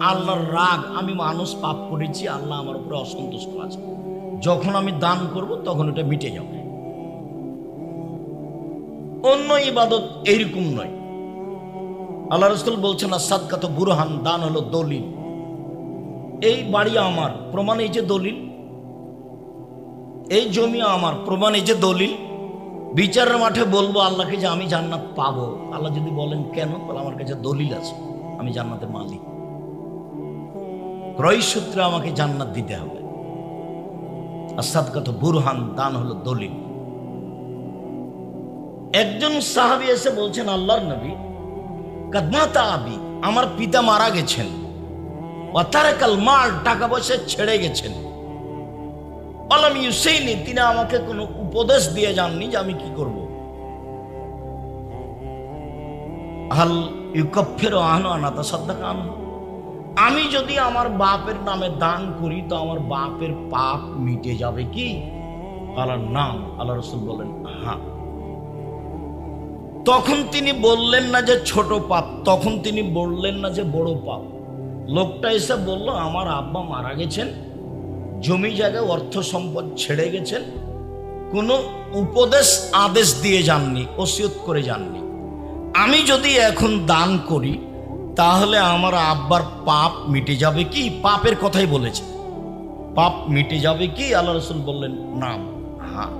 আল্লাহর রাগ আমি মানুষ পাপ করেছি, আল্লাহ আমার উপরে অসন্তুষ্ট আছে। যখন আমি দান করব, তখন এটা মিটে যাবে। অন্য ইবাদত এইরকম নয়। আল্লাহ রসুল বলছেন না সাদকাত বুরহান, দান হলো দলিল। এই বাড়ি আমার, প্রমাণ এই যে দলিল। এই জমি আমার, প্রমাণ এই যে দলিল। বিচারের মাঠে বলব আল্লাহকে যে আমি জান্নাত পাবো। আল্লাহ যদি বলেন কেন, তাহলে আমার কাছে দলিল আছে। আমি জান্নাতের মালিক। ক্রয় সূত্রে আমাকে জান্নাত দিতে হবে। আর সাদকাত বুরহান দান হলো দলিল। একজন সাহাবি এসে বলছেন, আল্লাহর নবী কাদমাতা আবি, আমার পিতা মারা গেছেন। অতারাকাল মাল, টাকা পয়সা ছেড়ে গেছেন। আলাম ইউসেইনি, তিনি আমাকে কোনো উপদেশ দিয়ে যাননি যে আমি কি করব। হাল ইউকফের আহনো আনাতা সাদ্দাকা আনহু। আমি যদি আমার বাপের নামে দান করি, তো আমার বাপের পাপ মিটে যাবে কি? আল্লাহর নাম আল্লাহ রসুল বলেন হ্যাঁ। তখন তিনি বললেন না যে ছোট পাপ, তখন তিনি বললেন না যে বড় পাপ। লোকটা এসে বলল, আমার আব্বা মারা গেছেন, জমি জায়গায় অর্থ সম্পদ ছেড়ে গেছেন, কোনো উপদেশ, আদেশ দিয়ে যাননি, ওসিয়ত করে যাননি। আমি যদি এখন দান করি তাহলে আমার আব্বার পাপ মিটে যাবে কি? পাপের কথাই বলেছে। পাপ মিটে যাবে কি? আল্লাহ রসুল বললেন নাম হ্যাঁ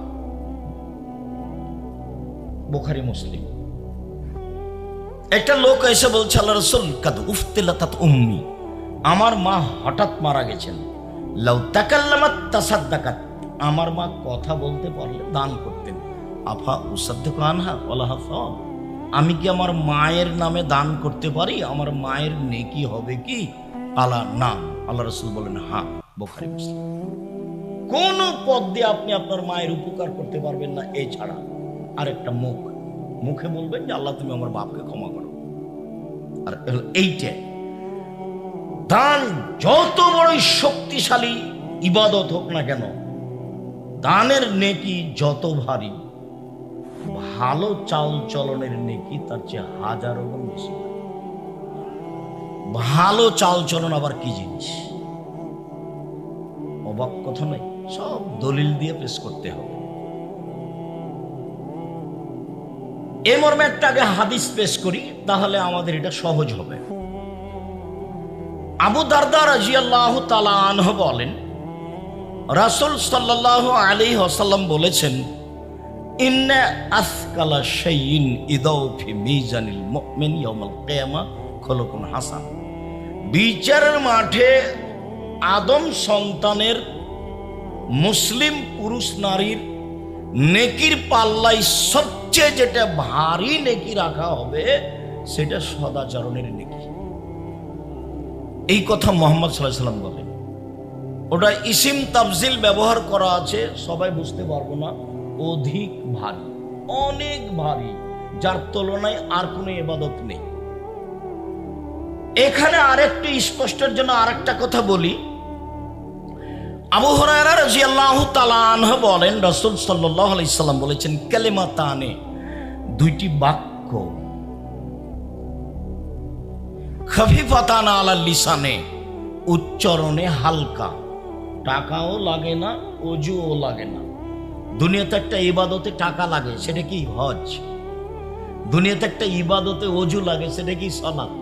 বোখারি মুসলিম। একটা লোক এসে বলছে আল্লাহ রসুল কাদ উফতিলাতাত উম্মি। আমার মা হঠাৎ মারা গেছেন। লাউ তাকাল্লামাত তাসাদ্দাকাত। আমার মা কথা বলতে পারলে দান করতেন। আফা উসাদ্দক আনহা ওলাহা ফাও আমি কি আমার মায়ের নামে দান করতে পারি? আমার মায়ের নেকি হবে কি? আলা না। আল্লাহ রসুল বলেন হা বোখারি, মুসলিম। কোন পদ দিয়ে আপনি আপনার মায়ের উপকার করতে পারবেন না এছাড়া আরেকটা মুখ। মুখে বলবেন যে, আল্লাহ, তুমি আমার বাপকে ক্ষমা করো। আর এইটা, দান যত বড়ই শক্তিশালী ইবাদত হোক না কেন, দানের নেকি যত ভারী ভালো চাল চলনের নেকি তার চেয়ে হাজারো গুণ বেশি। ভালো চাল চলন আবার কি জিনিস? অবাক কথা নয়, সব দলিল দিয়ে পেশ করতে হবে। এ মর্মে একটা আগে হাদিস পেশ করি, তাহলে আমাদের এটা সহজ হবে। আবু দারদা রাজি আল্লাহ তালাহ বলেন, রাসুল সাল্লাহ আলী হাসাল্লাম বলেছেন ইন্না আসকালা শাইইন ইদাউ ফি মিজানিল মুমিন ইয়াউমাল কিয়ামা খলকুন হাসান। বিচারের মাঠে আদম সন্তানের মুসলিম পুরুষ নারীর নেকির পাল্লাই সবচেয়ে যেটা ভারী নেকি রাখা হবে, সেটা সদাচরণের নেকি। এই কথা মোহাম্মদ সাল্লাহ সাল্লাম বলেন। ওটা ইসিম তাফজিল ব্যবহার করা আছে, সবাই বুঝতে পারব না। অধিক ভারী, অনেক ভারী, যার তুলনায় আর কোনো এবাদত নেই। এখানে আরেকটি স্পষ্টের জন্য আরেকটা কথা বলি। আবু তাআলা বলেন, রাসূল সাল্লাল্লাহু আলাইহি সাল্লাম বলেছেন, কালিমাতানে দুইটি বাক্য। খফিফাতান আলা লিসানে, উচ্চারণে হালকা। টাকাও লাগে না, অজুও লাগে না। দুনিয়াতে একটা ইবাদতে টাকা লাগে, সেটা কি হজ? দুনিয়াতে একটা ইবাদতে অজু লাগে, সেটা কি সলাৎ?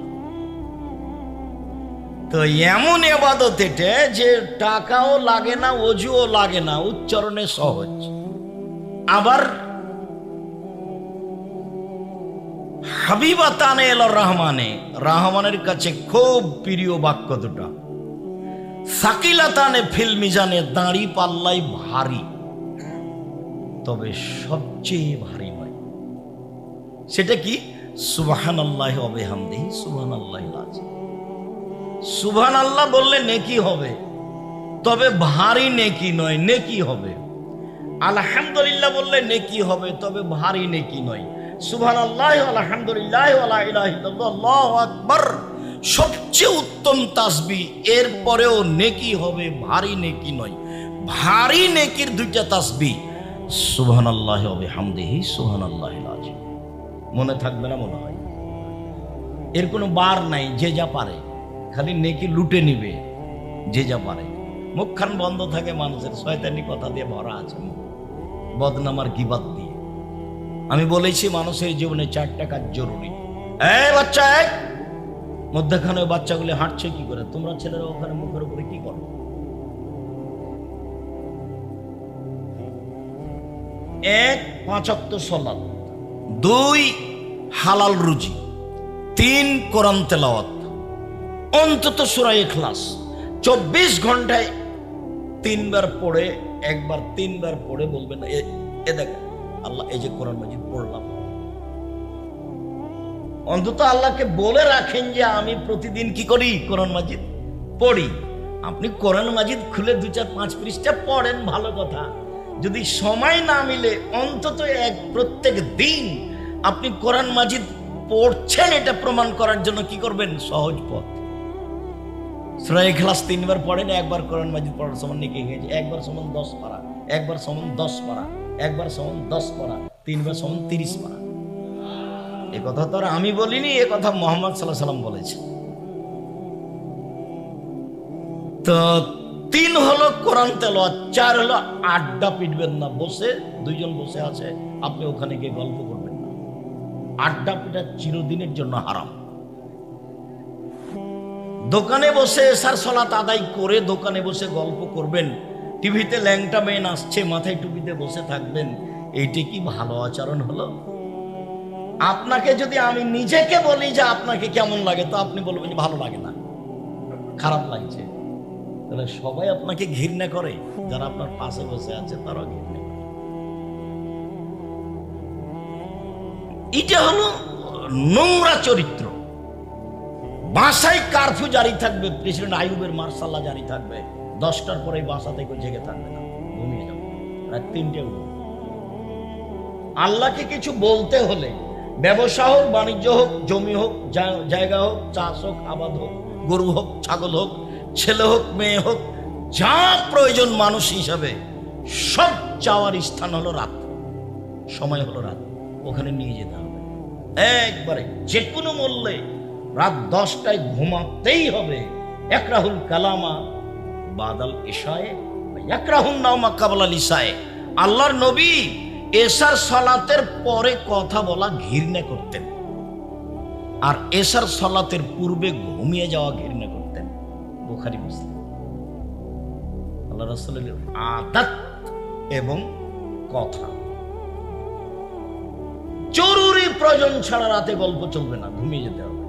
তো এমন এবাদত এটা যে টাকাও লাগে না, অজুও লাগে না, উচ্চারণে সহজ। আবার হাবিবাতানে এলো রহমানে, রহমানের কাছে খুব প্রিয় বাক্য দুটা। সাকিলাতানে ফিল মিজানে, দাঁড়ি পাল্লাই ভারী। তবে সবচেয়ে ভারী হয় সেটা কি? সুবাহান আল্লাহ হবে হামদেহি সুবাহান আল্লাহ সুবহান আল্লাহ বললে নেকি হবে, তবে ভারী নেকি নয়, নেকি হবে। আলহামদুলিল্লাহ বললে নেকি হবে, তবে ভারী নেকি নয়। সুবহান আল্লাহ আলহামদুলিল্লাহ আল্লাহ আকবর। সবচেয়ে উত্তম তাসবি এর পরেও নেকি হবে, ভারী নেকি নয়। ভারী নেকির দুইটা তাসবি সুবহান আল্লাহ হবে হামদেহি সুবহান আল্লাহ মনে থাকবে না মনে হয়? এর কোনো বার নাই, যে যা পারে। খালি নেকি লুটে নিবে, যে যা পারে। মুখখান বন্ধ থাকে মানুষের, শয়তানি কথা দিয়ে ভরা আছে মুখ। বদনামার গিবাদ দিয়ে। আমি বলেছি, মানুষের জীবনে চারটা কাজ জরুরি। এই বাচ্চা! মধ্যখানে বাচ্চাগুলি হাঁটছে কি করে? তোমরা ছেলেরা ওখানে মুখের এক পাঁচক্ত সলাদ দুই হালাল রুজি। তিন কোরআন তেলাওয়াত। অন্তত সুরাই ক্লাস চব্বিশ ঘন্টায় তিনবার পড়ে, একবার তিনবার পড়ে বলবেন এ দেখ, আল্লাহ এই যে কোরআন মাজিদ পড়লাম। অন্তত আল্লাহকে বলে রাখেন যে আমি প্রতিদিন কি করি কোরআন মাজিদ? পড়ি। আপনি কোরআন মাজিদ খুলে দু চার পাঁচ পৃষ্ঠা পড়েন, ভালো কথা। যদি সময় না মিলে অন্তত এক প্রত্যেক দিন আপনি কোরআন মাজিদ পড়ছেন, এটা প্রমাণ করার জন্য কি করবেন? সহজ পথ। সুরাই ক্লাস তিনবার পড়েন, একবার কোরআন মাজিদ পড়ার সমান নিকে গেছে একবার সমান দশ পারা একবার সমান দশ পারা একবার সমান দশ পারা তিনবার সমান তিরিশ পারা এ কথা তো আর আমি বলিনি, এ কথা মোহাম্মদ সাল্লাহ সাল্লাম বলেছে তো তিন হলো কোরআন তেল চার হলো আড্ডা পিটবেন না, বসে, দুইজন বসে আছে, আপনি ওখানে গিয়ে গল্প করবেন না। আড্ডা পিটা চিরদিনের জন্য হারাম। দোকানে বসে এসার সলাত আদায় করে দোকানে বসে গল্প করবেন। টিভিতে ল্যাংটা মেয়ে আসছে মাথায় টুপিতে বসে থাকবেন। এইটি কি ভালো আচরণ হলো? আপনাকে যদি আমি নিজেকে বলি যে আপনাকে কেমন লাগে, তো আপনি বলবেন ভালো লাগে না। খারাপ লাগছে। তাহলে সবাই আপনাকে ঘৃণা করে, যারা আপনার পাশে বসে আছে তারাও ঘৃণা করে। এটা হলো নোংরা চরিত্র। বাসায় কারফিউ জারি থাকবে প্রেসিডেন্ট জারি থাকবে, দশটার পরে বাসা থেকে জেগে থাকবে না, ঘুমিয়ে যাবে। তিনটে আল্লাহকে কিছু বলতে হলে, ব্যবসা হোক, বাণিজ্য হোক, জমি হোক জায়গা হোক, চাষ হোক, আবাদ হোক, গরু হোক, ছাগল হোক ছেলে হোক, মেয়ে হোক, যা প্রয়োজন মানুষ হিসাবে, সব চাওয়ার স্থান হলো রাত। সময় হলো রাত। ওখানে নিয়ে যেতে হবে। একবারে যে কোনো মূল্যে রাত দশটায় ঘুমাতেই হবে। একরাহুল কালামা বাদাল ইশায়ে একরাহুল নাওমা কাবলাল ইসায়ে আল্লাহর নবী এসার সলাতের পরে কথা বলা ঘৃণা করতেন। আর এসার সলাতের পূর্বে ঘুমিয়ে যাওয়া ঘৃণা বুখারি মুসলিম আল্লাহ রসুলের আদাত এবং কথা। জরুরি প্রয়োজন ছাড়া রাতে গল্প চলবে না, ঘুমিয়ে যেতে হবে।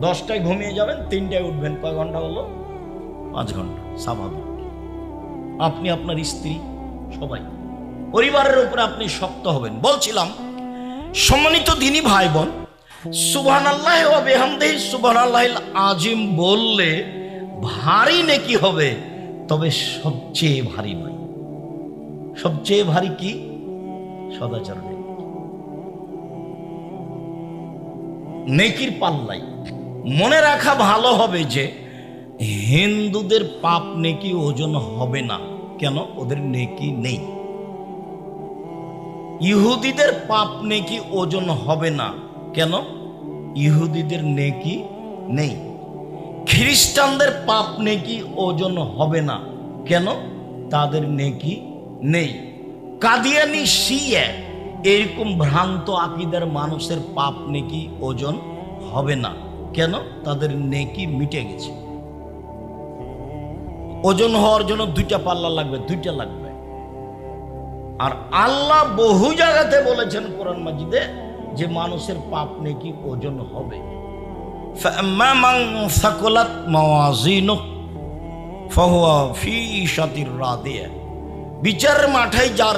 দশটায় ঘুমিয়ে যাবেন, তিনটায় উঠবেন, কয় ঘণ্টা হলো? পাঁচ ঘণ্টা, স্বাভাবিক। আপনি আপনার স্ত্রী, সবাই। পরিবারের উপরে আপনি শক্ত হবেন। বলছিলাম, সম্মানিত দিনী ভাই বোন সুবহান আল্লাহ বেহামদেহি সুবহান আল্লাহ আজিম বললে ভারী নেকি হবে, তবে সবচেয়ে ভারী নয়। সবচেয়ে ভারী কি? সদাচরণ নেকির পাল্লাই। মনে রাখা ভালো হবে যে, হিন্দুদের পাপ নেকি ওজন হবে না, কেন? ওদের নেকি নেই। ইহুদিদের পাপ নেকি ওজন হবে না, কেন? ইহুদিদের নেকি নেই। খ্রিস্টানদের পাপ নেকি ওজন হবে না। কেন? তাদের নেকি নেই। কাদিয়ানি শিয়ে এরকম ভ্রান্ত আকিদের মানুষের পাপ নেকি ওজন হবে না। কেন? তাদের নেকি মিটে গেছে। ওজন হওয়ার জন্য দুইটা পাল্লা লাগবে, দুইটা লাগবে। আর আল্লাহ বহু জায়গাতে বলেছেন কোরআন মাজিদে যে মানুষের পাপ নেকি ওজন হবে। فأما من ثقلت موازينه فهو في عيشة راضية বিচারের মাঠে যার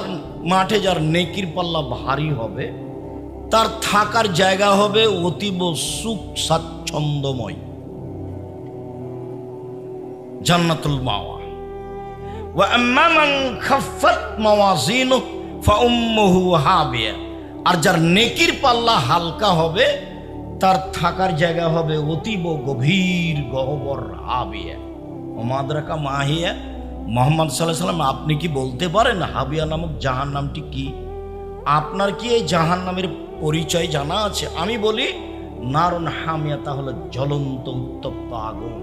মাঠে যার নেকির পাল্লা ভারী হবে তার থাকার জায়গা হবে অতীব সুখ স্বাচ্ছন্দ্যময় জান্নাতুল মাওয়া وأما من خفت موازينه فأمه هاوية আর যার নেকির পাল্লা হালকা হবে তার থাকার জায়গা হবে অতীব গভীর গহবর হাবিয়া। ওমাদ্রাকা মাহিয়া। মোহাম্মদ সাল্লাহ সাল্লাম, আপনি কি বলতে পারেন হাবিয়া নামক জাহান নামটি কি? আপনার কি এই জাহান নামের পরিচয় জানা আছে? আমি বলি, নারুন হামিয়া তাহলে জ্বলন্ত উত্তপ্ত আগুন।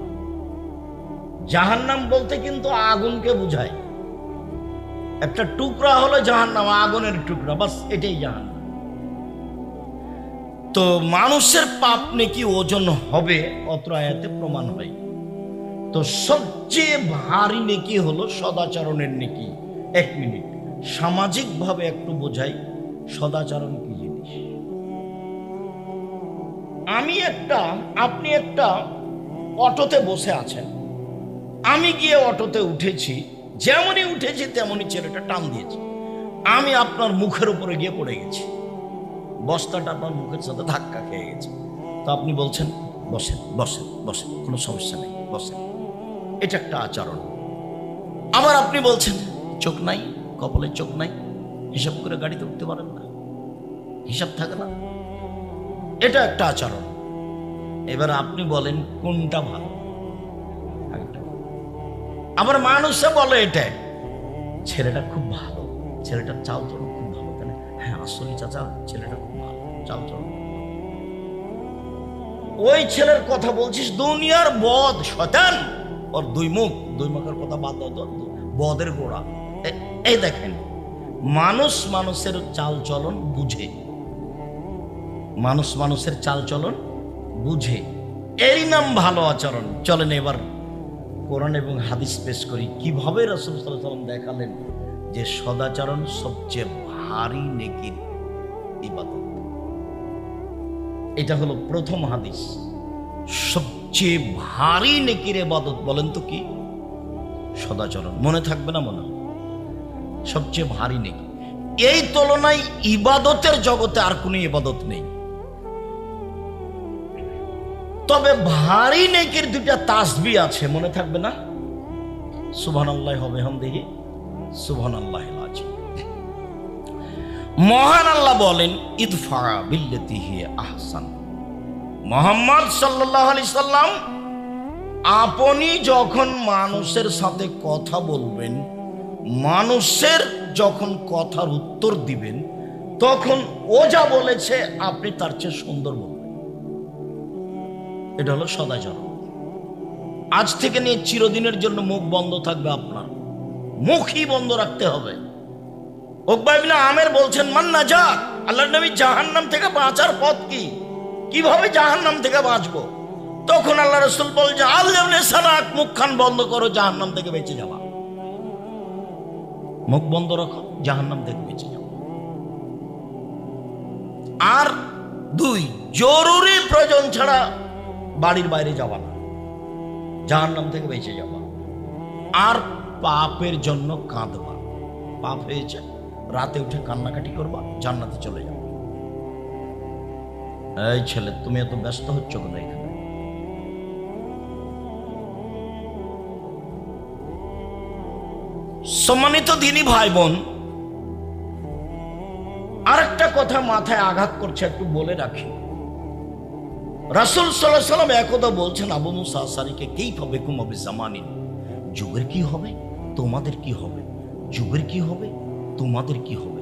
জাহান্নাম বলতে কিন্তু আগুনকে বোঝায়। একটা টুকরা হলো জাহান্নাম, আগুনের টুকরা, বাস এটাই জাহান্নাম। তো মানুষের পাপ নাকি ওজন হবে? অত্র আয়াতে প্রমাণ হয়। তো সবচেয়ে ভারী নেকি হলো সদাচরণের নেকি। এক মিনিট। সামাজিকভাবে একটু বোঝাই, সদাচরণ কি জিনিস? আমি একটা, আপনি একটা অটোতে বসে আছেন। আমি গিয়ে অটোতে উঠেছি, যেমনই উঠেছি তেমনই ছেলেটা টান দিয়েছে। আমি আপনার মুখের উপরে গিয়ে পড়ে গেছি। বস্তাটা আপনার মুখের সাথে ধাক্কা খেয়ে গেছে। তো আপনি বলছেন, বসেন বসেন বসেন, কোনো সমস্যা নেই, বসেন। এটা একটা আচরণ। আবার আপনি বলছেন, চোখ নাই, কপালে চোখ নাই, হিসাব করে গাড়িতে উঠতে পারেন না। হিসাব থাকে না। এটা একটা আচরণ। এবার আপনি বলেন, কোনটা ভালো। আবার মানুষে বলে এটা ছেলেটা খুব ভালো, ছেলেটার চাও না? হ্যাঁ চাচা, ছেলেটা খুব ভালো চাল খুব ওই ছেলের কথা বলছিস, দুনিয়ার বদ শতান ওর দুই মুখ, দুই মুখের কথা বাদ দাও বদের গোড়া। এই দেখেন, মানুষ মানুষের চাল চলন বুঝে। মানুষ মানুষের চাল চলন বুঝে। এরই নাম ভালো আচরণ। চলেন এবার কোরআন এবং হাদিস পেশ করি। কীভাবে রসুল সাল্লাম দেখালেন যে সদাচরণ সবচেয়ে ভারী নেকির ইবাদত। এটা হলো প্রথম হাদিস। সবচেয়ে ভারী নেকির ইবাদত বলেন তো কি? সদাচরণ। মনে থাকবে না মনে? সবচেয়ে ভারী নেকি। এই তুলনায় ইবাদতের জগতে আর কোনো ইবাদত নেই। তবে ভারী নেকির দুটা তাসবি আছে, মনে থাকবে না? সুবহান আল্লাহ হবে হাম দেখি সুবহান আল্লাহ মহান আল্লাহ বলেন আহসান। মোহাম্মদ সাল্লাল্লাহু আলাইহি সাল্লাম আপনি যখন মানুষের সাথে কথা বলবেন, মানুষের যখন কথার উত্তর দিবেন, তখন ও যা বলেছে আপনি তার চেয়ে সুন্দর বলবেন। এটা হলো সদাচরণ আজ থেকে নিয়ে চিরদিনের জন্য মুখ বন্ধ থাকবে আপনার। মুখই বন্ধ রাখতে হবে। ওকবাইবিনা আমের বলছেন মান্না যা আল্লাহ নবী জাহান্নাম থেকে বাঁচার পথ কি? কীভাবে জাহান্নাম থেকে বাঁচবো? তখন আল্লাহ রসুল বলছে আল্লাহ সারাক মুখখান বন্ধ করো থেকে বেঁচে যাওয়া মুখ বন্ধ রাখো থেকে বেঁচে যাও। আর দুই, জরুরি প্রয়োজন ছাড়া বাড়ির বাইরে যাওয়া না। জাহান্নাম থেকে বেঁচে যাওয়া আর পাপের জন্য কাঁদবা। পাপ হয়েছে। রাতে উঠে কান্নাকাটি করবা, জান্নাতে চলে যাও এই ছেলে, তুমি এত ব্যস্ত হচ্ছ কেন এখানে? সম্মানিত দিনী ভাই বোন আরেকটা কথা মাথায় আঘাত করছে, একটু বলে রাখি। রাসুল সাল্লাম একদা বলছেন, আবু মুসা আসারিকে কেই পাবে কুমাবে জামানিন? যুগের কি হবে? তোমাদের কি হবে? যুগের কি হবে? তোমাদের কি হবে?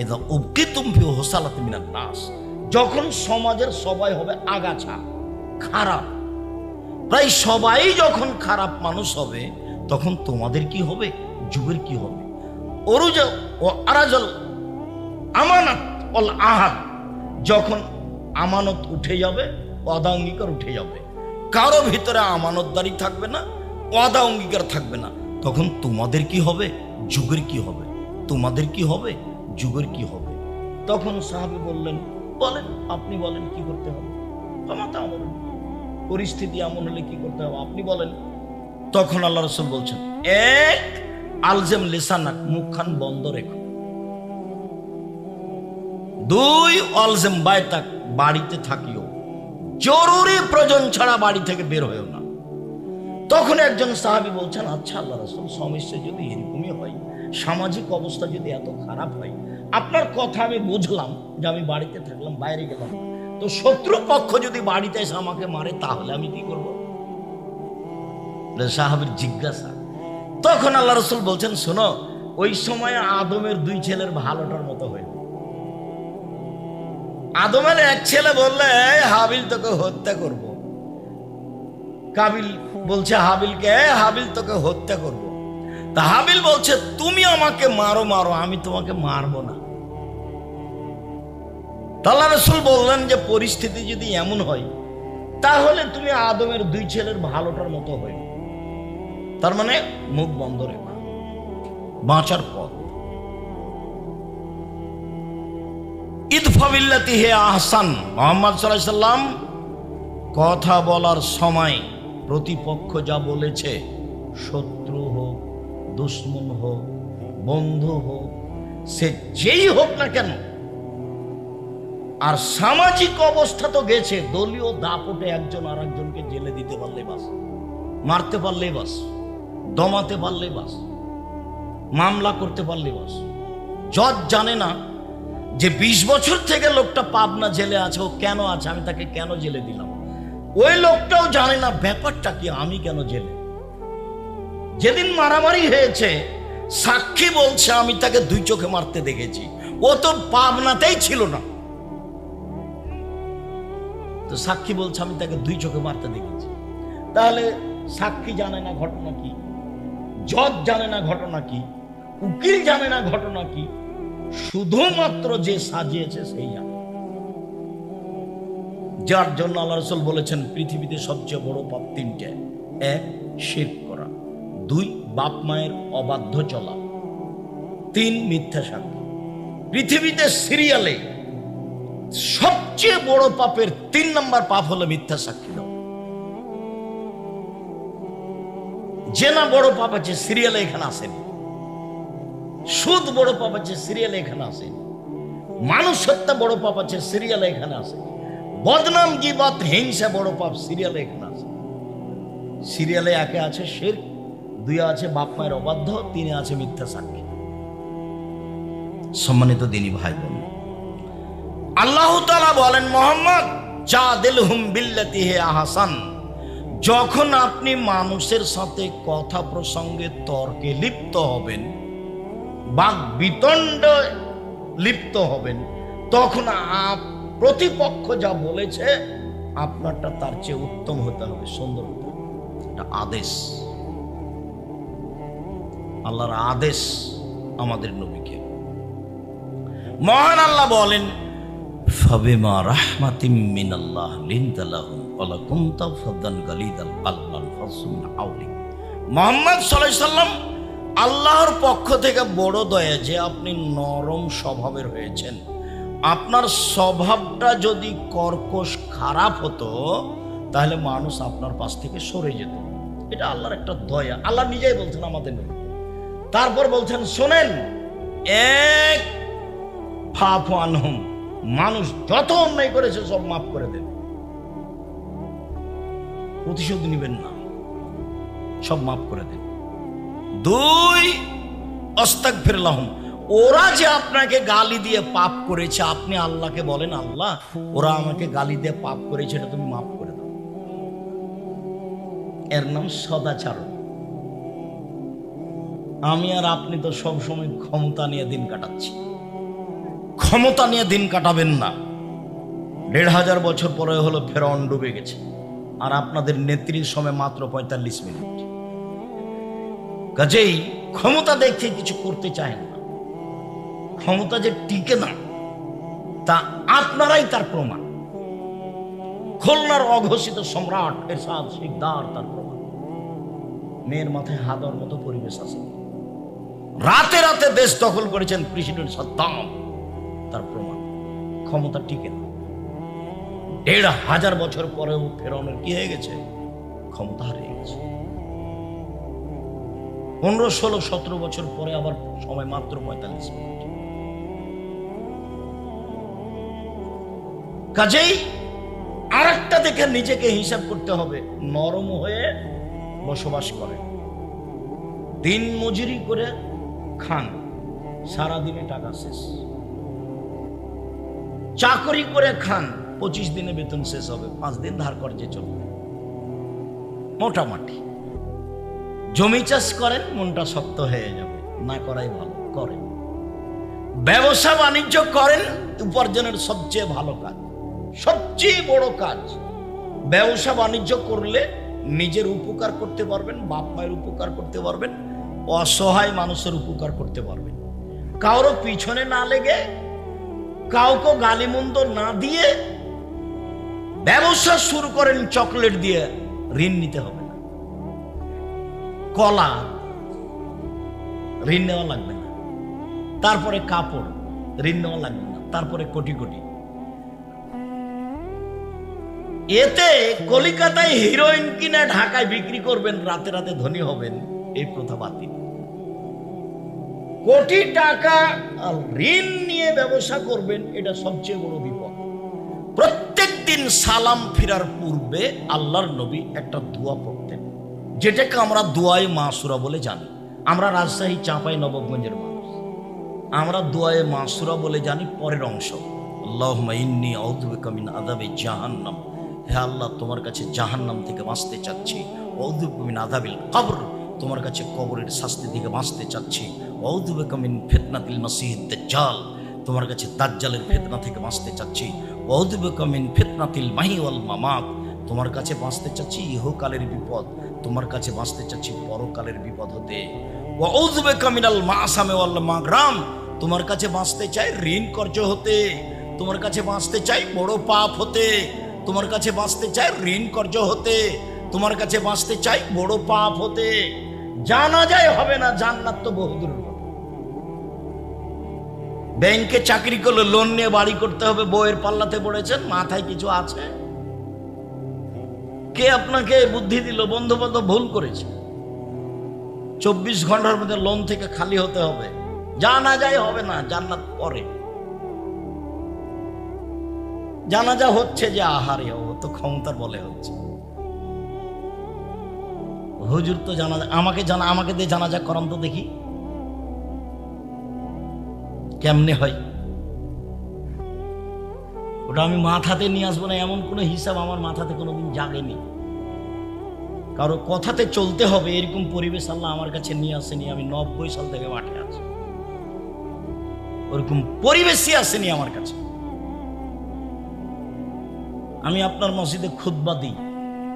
এদা অব্দি তুমি হোসালাত মিনার নাস। যখন সমাজের সবাই হবে আগাছা, খারাপ, প্রায় সবাই যখন খারাপ মানুষ হবে, তখন তোমাদের কি হবে? যুগের কি হবে? অরুজ ও আরাজল আমানত অল আহাদ। যখন আমানত উঠে যাবে অদা অঙ্গীকার উঠে যাবে। কারও ভিতরে আমানতদারি থাকবে না অদা অঙ্গীকার থাকবে না। তখন তোমাদের কি হবে? যুগের কি হবে? তোমাদের কি হবে? যুগের কি হবে? তখন সাহাবি বললেন, বলেন, আপনি বলেন, কি করতে হবে? পরিস্থিতি এমন হলে কি করতে হবে? আপনি বলেন। তখন আল্লাহ রসুল বলছেন, এক আলজেম লিসানাক, মুখখান বন্ধ রেখো। দুই অলজেম বায়তাক, বাড়িতে থাকিও। জরুরি প্রয়োজন ছাড়া বাড়ি থেকে বের হয়েও না। তখন একজন সাহাবি বলছেন আচ্ছা আল্লাহ রসুল, সমস্যা যদি এরকমই হয় সামাজিক অবস্থা যদি এত খারাপ হয়, আপনার কথা আমি বুঝলাম যে আমি বাড়িতে থাকলাম, বাইরে গেলাম। তো শত্রু পক্ষ যদি বাড়িতে এসে আমাকে মারে, তাহলে আমি কি করব? সাহাবের জিজ্ঞাসা। তখন আল্লাহ রসুল বলছেন, শোনো, ওই সময় আদমের দুই ছেলের ভালোটার মতো হইল আদমের এক ছেলে বললে হাবিল তোকে হত্যা করব। কাবিল বলছে, হাবিলকে হাবিল তোকে হত্যা করব। তা হাবিল বলছে, তুমি আমাকে মারো মারো, আমি তোমাকে মারবো না। তাল্লা রসুল বললেন যে, পরিস্থিতি যদি এমন হয়, তাহলে তুমি আদমের দুই ছেলের ভালোটার মতো হয়ে তার মানে মুখ বন্ধ রেখো। বাঁচার পথ। ইদফাবিল্লাতি হে আহসান। মোহাম্মদ সাল্লাম কথা বলার সময় প্রতিপক্ষ যা বলেছে, শত্রু দুশ্মন হোক, বন্ধু হোক, সে যেই হোক না কেন, আর সামাজিক অবস্থা তো গেছে, দলীয় দাপটে একজন আর একজনকে জেলে দিতে পারলে বাস, মারতে পারলে বাস, দমাতে পারলে বাস, মামলা করতে পারলে বাস। জজ জানে না যে বিশ বছর থেকে লোকটা পাবনা জেলে আছে, ও কেন আছে, আমি তাকে কেন জেলে দিলাম? ওই লোকটাও জানে না ব্যাপারটা কি, আমি কেন জেলে? যেদিন মারামারি হয়েছে, সাক্ষী বলছে, আমি তাকে দুই চোখে মারতে দেখেছি। ও তো পাবনাতেই ছিল না। তো সাক্ষী বলছে, আমি তাকে দুই চোখে মারতে দেখেছি। তাহলে সাক্ষী জানে না ঘটনা কি? জজ জানে না ঘটনা কি? উকিল জানে না ঘটনা কি? শুধুমাত্র যে সাজিয়েছে সেই জানে। যার জন্য আল্লাহ রসুল বলেছেন, পৃথিবীতে সবচেয়ে বড় পাপ তিনটে। এক শের করা। দুই বাপ মায়ের অবাধ্য চলা। তিন মিথ্যা সাক্ষী। পৃথিবীতে সিরিয়ালে সবচেয়ে বড় পাপের তিন নম্বর পাপ হলো মিথ্যা সাক্ষী দাও যে না বড় পাপ আছে সিরিয়ালে এখানে আসেনি। সুদ বড় পাপ আছে সিরিয়ালে এখানে আসেনি। মানুষ হত্যা বড় পাপ আছে সিরিয়ালে এখানে আসে বদনাম, গিবাত, হিংসা বড় পাপ সিরিয়ালে এখানে আছে সিরিয়ালে একে আছে শের দুই আছে বাপ মায়ের অবাধ্য, তিনে আছে মিথ্যা সাক্ষী। সম্মানিত দিনী ভাই বোন আল্লাহ তালা বলেন, মোহাম্মদ যা দিল হুম বিল্লাতি হে আহাসান। যখন আপনি মানুষের সাথে কথা প্রসঙ্গে তর্কে লিপ্ত হবেন, বাক বিতণ্ড লিপ্ত হবেন, তখন প্রতিপক্ষ যা বলেছে, আপনারটা তার চেয়ে উত্তম হতে হবে, সুন্দর হতে হবে। এটা আদেশ। আল্লাহর আদেশ আমাদের নবীকে। মহান আল্লাহ বলেন, ফাবিমা মিনাল্লাহ লিনতালাহুম ওয়ালা কুনতা ফাদান আল্লাহ আউলি মুহাম্মদ সাল্লাল্লাহু আল্লাহর পক্ষ থেকে বড় দয়া যে আপনি নরম স্বভাবের হয়েছেন। আপনার স্বভাবটা যদি কর্কশ খারাপ হতো, তাহলে মানুষ আপনার পাশ থেকে সরে যেত। এটা আল্লাহর একটা দয়া। আল্লাহ নিজেই বলছেন আমাদের। তারপর বলছেন, শোনেন, এক মানুষ যত অন্যায় করেছে সব মাফ করে দেন প্রতিশোধ নেবেন না, সব মাফ করে দেন দুই অস্তাক ফিরলাহম ওরা যে আপনাকে গালি দিয়ে পাপ করেছে, আপনি আল্লাহকে বলেন, আল্লাহ, ওরা আমাকে গালি দিয়ে পাপ করেছে, এটা তুমি মাফ করে দাও। এর নাম সদাচারণ। আমি আর আপনি তো সব সময় ক্ষমতা নিয়ে দিন কাটাচ্ছি। ক্ষমতা নিয়ে দিন কাটাবেন না। দেড় হাজার বছর পরে হলো ফেরাউন ডুবে গেছে। আর আপনাদের নেত্রীর সময় মাত্র পঁয়তাল্লিশ মিনিট। কাজেই ক্ষমতা দেখে কিছু করতে চায় না। ক্ষমতা যে টিকে না, তা আপনারাই তার প্রমাণ। খুলনার অঘোষিত সম্রাট এরশাদ শিকদার তার প্রমাণ। মেয়ের মাথায় হাদর মতো পরিবেশ আছে। রাতে রাতে দেশ দখল করেছেন প্রেসিডেন্ট সাদ্দাম। তার প্রমাণ, ক্ষমতা টিকে না। দেড় হাজার বছর পরেও ফেরাউনের কি হয়ে গেছে? ক্ষমতা হারিয়ে গেছে। পনেরো, ষোলো, সতেরো বছর পরে আবার সময় মাত্র পঁয়তাল্লিশ মিনিট। কাজেই আর একটা দেখে নিজেকে হিসাব করতে হবে। নরম হয়ে বসবাস করে দিন মজুরি করে খান, সারাদিনে টাকা শেষ। চাকরি করে খান, পঁচিশ দিনে বেতন শেষ হবে, পাঁচ দিন ধার কর্জে চলবে। মোটামুটি। জমি চাষ করেন, মনটা শক্ত হয়ে যাবে। না করাই ভালো, করেন। ব্যবসা বাণিজ্য করেন, উপার্জনের সবচেয়ে ভালো কাজ, সবচেয়ে বড় কাজ। ব্যবসা বাণিজ্য করলে নিজের উপকার করতে পারবেন, বাপ মায়ের উপকার করতে পারবেন অসহায় মানুষের উপকার করতে পারবেন কারও পিছনে না লেগে, কাউকে গালিমন্দ না দিয়ে ব্যবসা শুরু করেন চকলেট দিয়ে, ঋণ নিতে হবে না। কলা, ঋণ নেওয়া লাগবে না। তারপরে কাপড়, ঋণ নেওয়া লাগবে না। তারপরে কোটি কোটি। এতে কলিকাতায় হিরোইন কিনে ঢাকায় বিক্রি করবেন, রাতে রাতে ধনী হবেন। এই প্রথা বাতিল কোটি টাকা ঋণ নিয়ে ব্যবসা করবেন এটা সবচেয়ে বড় বিপদ। প্রত্যেক দিন সালাম ফিরার পূর্বে আল্লাহর নবী একটা দোয়া পড়তেন। যেটাকে আমরা দোয়ায় মাসুরা বলে জানি। আমরা রাজশাহী চাঁপাই নবগঞ্জের মানুষ। আমরা দোয়ায়ে মাসুরা বলে জানি পরের অংশ। আল্লাহুম্মা ইন্নী আউযু বিকা মিন জাহান্নাম। হে আল্লাহ তোমার কাছে জাহান্নাম থেকে বাঁচতে চাচ্ছি। মিন কবর। তোমার কাছে কবরের শাস্তি থেকে বাঁচতে চাচ্ছি। আউযু বিকা মিন ফিতনাতিল মাসিহিদ দাজ্জাল, তোমার কাছে দাজ্জালের ফিতনা থেকে বাঁচতে চাচ্ছি। আউযু বিকা মিন ফিতনাতিল মাহি ওয়াল তোমার কাছে বাঁচতে চাচ্ছি ইহকালের বিপদ, তোমার কাছে বাঁচতে চাচ্ছি পরকালের বিপদ হতে। ওয়াউযু বিকা মিনাল মাসামে ওয়াল মাগরাম, তোমার কাছে বাঁচতে চাই ঋণ কর্য হতে। তোমার কাছে বাঁচতে চাই বড় পাপ হতে। তোমার কাছে বাঁচতে চাই ঋণ কর্য হতে। তোমার কাছে বাঁচতে চাই বড় পাপ হতে। জানা যায় হবে না, জান্নাত তো বহুদূর। ব্যাংকে চাকরি করলে লোন নিয়ে বাড়ি করতে হবে বইয়ের পাল্লাতে পড়েছেন, মাথায় কিছু আছে? কে আপনাকে বুদ্ধি দিল, বন্ধু বান্ধব ভুল করেছে? চব্বিশ ঘণ্টার মধ্যে লোন থেকে খালি হতে হবে। জানা যায় হবে না, জান্নাত পরে। জানাজা হচ্ছে যে, আহারে, ও তো ক্ষমতার বলে হচ্ছে। হুজুর তো জানা আমাকে জানা, আমাকে দিয়ে জানাজা করান তো দেখি। কেমনে হয়? ওটা আমি মাথাতে নিয়ে আসব না, এমন কোনো হিসাব আমার মাথাতে কোনোদিন জাগেনি। কারও কথাতে চলতে হবে, এরকম পরিবেশ আল্লাহ আমার কাছে নিয়ে আসেনি, আমি নব্বই সাল থেকে মাঠে আছি। ওরকম পরিবেশই আসেনি আমার কাছে। আমি আপনার মসজিদে খুতবা দিই।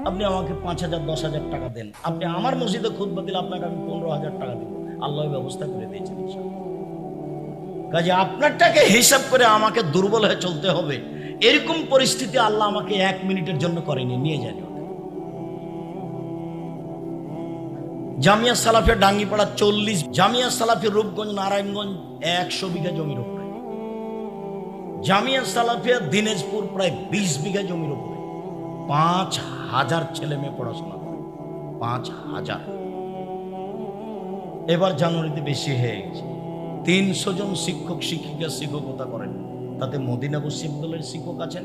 আপনি আমাকে পাঁচ হাজার, দশ হাজার টাকা দেন। আপনি আমার মসজিদে খুতবা দিলে আপনাকে আমি পনেরো হাজার টাকা দিব। আল্লাহ ব্যবস্থা করে দিয়েছেন। কাজে আপনারটাকে হিসাব করে আমাকে দুর্বল হয়ে চলতে হবে। এরকম পরিস্থিতি আল্লাহ আমাকে এক মিনিটের জন্য করেনি, নিয়ে যায়নি জামিয়া সালাফের ডাঙ্গিপাড়া চল্লিশ, জামিয়া সালাফের রূপগঞ্জ, নারায়ণগঞ্জ একশো বিঘা জমির উপরে। জামিয়া সালাফিয়া দিনাজপুর প্রায় বিশ বিঘা জমির উপরে। পাঁচ হাজার ছেলে মেয়ে পড়াশোনা করে। পাঁচ হাজার। এবার জানুয়ারিতে বেশি হয়ে গেছে। তিনশো জন শিক্ষক, শিক্ষিকা, শিক্ষকতা করেন। তাতে মদিনা বিশ্ববিদ্যালয়ের শিক্ষক আছেন,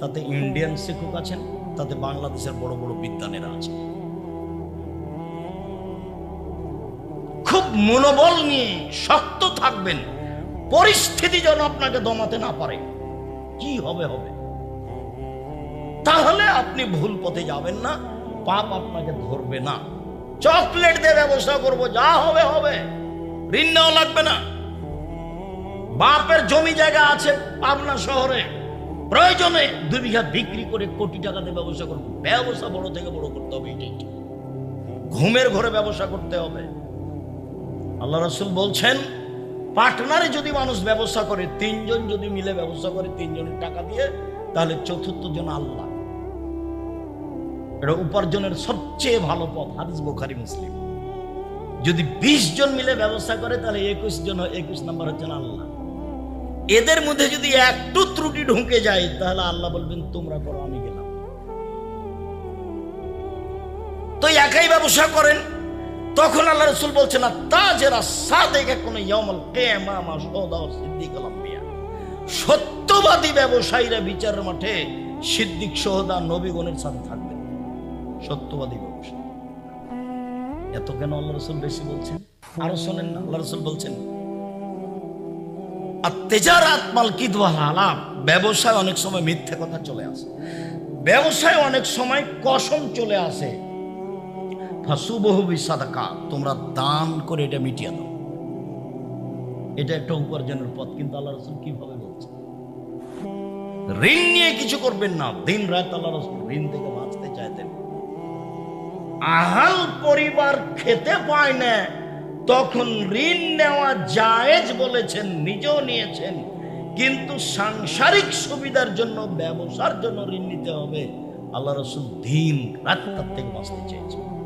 তাতে ইন্ডিয়ান শিক্ষক আছেন, তাতে বাংলাদেশের বড় বড় বিদ্যানেরা আছেন। খুব মনোবল নিয়ে শক্ত থাকবেন। পরিস্থিতি যেন আপনাকে দমাতে না পারে। কি হবে হবে? তাহলে আপনি ভুল পথে যাবেন না, পাপ আপনাকে ধরবে না। চকলেট দিয়ে ব্যবসা করব, যা হবে হবে। ঋণ নেওয়া লাগবে না। বাপের জমি জায়গা আছে পাবনা শহরে। প্রয়োজনে দুই বিঘা বিক্রি করে কোটি টাকা দিয়ে ব্যবসা করব। ব্যবসা বড় থেকে বড় করতে হবে এটাই। ঘুমের ঘরে ব্যবসা করতে হবে। আল্লাহ রসুল বলছেন, পার্টনারে যদি মানুষ ব্যবসা করে, তিনজন যদি মিলে ব্যবসা করে, তিনজনের টাকা দিয়ে, তাহলে চতুর্থ জন আল্লাহ। এটা উপার্জনের সবচেয়ে ভালো পথ, হাদিস বোখারি, মুসলিম। যদি বিশ জন মিলে ব্যবসা করে, তাহলে একুশ জন, একুশ নাম্বার হচ্ছেন আল্লাহ। এদের মধ্যে যদি একটু ত্রুটি ঢুকে যায়, তাহলে আল্লাহ বলবেন, তোমরা করো, আমি গেলাম। তো একাই ব্যবসা করেন, তখন আল্লাহ রসুল বলছে না তাজেরা সাদেকে কোনো ইয়মল কেমা সদা সিদ্দিক আলম্বিয়া সত্যবাদী ব্যবসায়ীরা বিচারের মাঠে সিদ্দিক, সহদা, নবীগণের সাথে থাকবেন সত্যবাদী ব্যবসায়ী এত কেন আল্লাহ রসুল বেশি বলছেন? আরও শোনেন না, আল্লাহ রসুল বলছেন তেজারাত ব্যবসায় অনেক সময় মিথ্যে কথা চলে আসে। ব্যবসায় অনেক সময় কসম চলে আসে। তোমরা দান করে এটা মিটিয়ে দাও। এটা একটা উপার্জনের পথ, কিন্তু আল্লাহ রসুল কীভাবে বলছে ঋণ নিয়ে কিছু করবেন না। দিন রাত আল্লাহ রসুল ঋণ থেকে আহাল পরিবার খেতে পায় না। তখন ঋণ নেওয়া জায়েজ বলেছেন, নিজেও নিয়েছেন। কিন্তু সাংসারিক সুবিধার জন্য, ব্যবসার জন্য ঋণ নিতে হবে। আল্লাহ রসুল দিন রাত থেকে বাঁচতে চেয়েছেন।